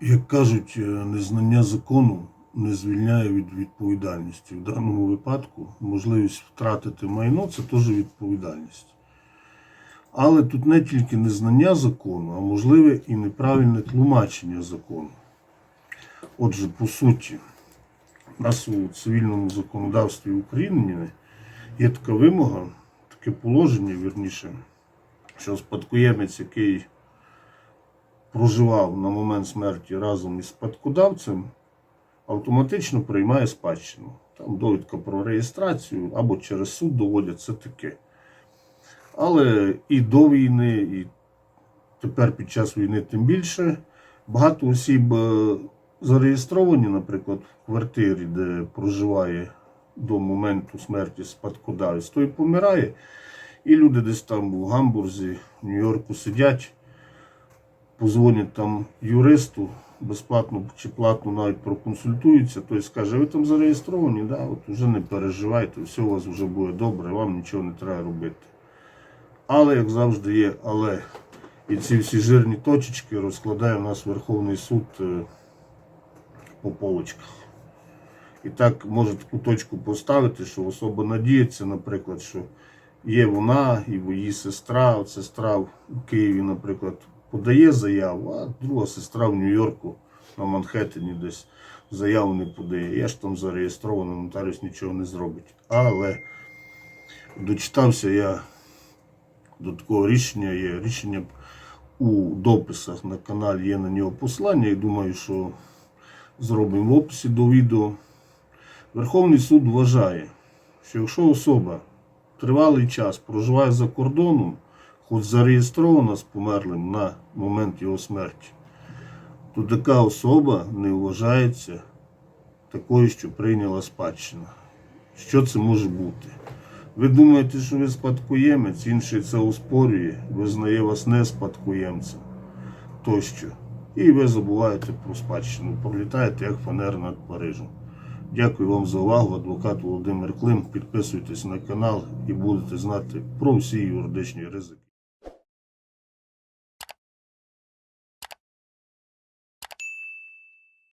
Як кажуть, е, незнання закону не звільняє від відповідальності. В даному випадку можливість втратити майно це теж відповідальність. Але тут не тільки незнання закону, а можливе і неправильне тлумачення закону. Отже, по суті, у нас у цивільному законодавстві України є така вимога, таке положення, вірніше, що спадкоємець, який проживав на момент смерті разом із спадкодавцем, автоматично приймає спадщину. Там довідка про реєстрацію або через суд доводять це таке. Але і до війни, і тепер під час війни тим більше, багато осіб е, зареєстровані, наприклад, в квартирі, де проживає до моменту смерті спадкодавець, той помирає, і люди десь там в Гамбурзі, в Нью-Йорку сидять, позвонять там юристу, безплатно чи платно навіть проконсультуються, той скаже, ви там зареєстровані, да? от вже не переживайте, все у вас вже буде добре, вам нічого не треба робити. Але, як завжди, є але. І ці всі жирні точечки розкладає у нас Верховний суд е, по полочках. І так може таку точку поставити, що особа надіється, наприклад, що є вона і її сестра. От сестра в Києві, наприклад, подає заяву, а друга сестра в Нью-Йорку на Манхеттені десь заяву не подає. Я ж там зареєстрований, нотаріус нічого не зробить. Але дочитався я до такого рішення є. Рішення у дописах на каналі є на нього послання і думаю, що зробимо в описі до відео. Верховний суд вважає, що якщо особа тривалий час проживає за кордоном, хоч зареєстрована з померлим на момент його смерті, то така особа не вважається такою, що прийняла спадщину. Що це може бути? Ви думаєте, що ви спадкоємець, інший це оспорює, визнає вас не спадкоємцем тощо. І ви забуваєте про спадщину, пролітаєте як фанер над Парижем. Дякую вам за увагу. Адвокат Володимир Клим. Підписуйтесь на канал і будете знати про всі юридичні ризики.